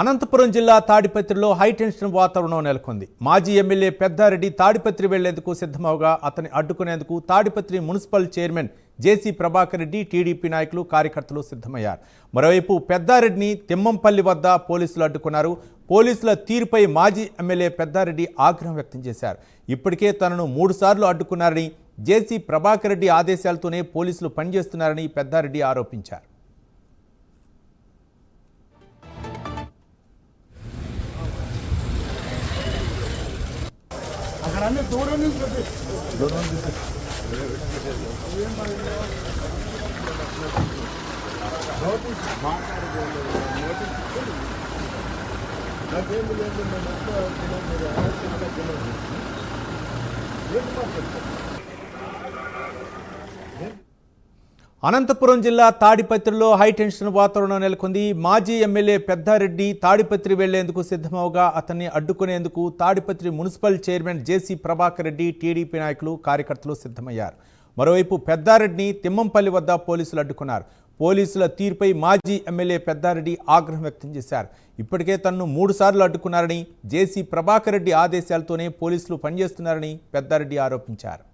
అనంతపురం జిల్లా తాడిపత్రిలో హైటెన్షన్ వాతావరణం నెలకొంది. మాజీ ఎమ్మెల్యే పెద్దారెడ్డి తాడిపత్రి వెళ్ళేందుకు సిద్ధమవగా అతన్ని అడ్డుకునేందుకు Tadipatri municipal chairman JC Prabhakar Reddy TDP నాయకులు కార్యకర్తలు సిద్ధమయ్యారు. మరోవైపు పెద్దారెడ్డిని తిమ్మంపల్లి వద్ద పోలీసులు అడ్డుకున్నారు. పోలీసుల తీరుపై మాజీ ఎమ్మెల్యే పెద్దారెడ్డి ఆగ్రహం వ్యక్తం చేశారు. ఇప్పటికే తనను మూడుసార్లు అడ్డుకున్నారని జేసీ ప్రభాకర్ రెడ్డి ఆదేశాలతోనే పోలీసులు పనిచేస్తున్నారని పెద్దారెడ్డి ఆరోపించారు. మాట్లాడకూడదు. నోటీస్ ఇచ్చింది. నాకేం లేదు, నేను ఎట్లా అనుకున్నాను, అనంతపురం జిల్లా తాడిపత్రిలో హైటెన్షన్ వాతావరణం నెలకొంది. మాజీ ఎమ్మెల్యే పెద్దారెడ్డి తాడిపత్రి వెళ్ళేందుకు సిద్ధమవగా అతన్ని అడ్డుకునేందుకు Tadipatri municipal chairman JC Prabhakar Reddy TDP నాయకులు కార్యకర్తలు సిద్ధమయ్యారు. మరోవైపు పెద్దారెడ్డిని తిమ్మంపల్లి వద్ద పోలీసులు అడ్డుకున్నారు. పోలీసుల తీరుపై మాజీ ఎమ్మెల్యే పెద్దారెడ్డి ఆగ్రహం వ్యక్తం చేశారు. ఇప్పటికే తనను మూడుసార్లు అడ్డుకున్నారని జేసీ ప్రభాకర్ రెడ్డి ఆదేశాలతోనే పోలీసులు పనిచేస్తున్నారని పెద్దారెడ్డి ఆరోపించారు.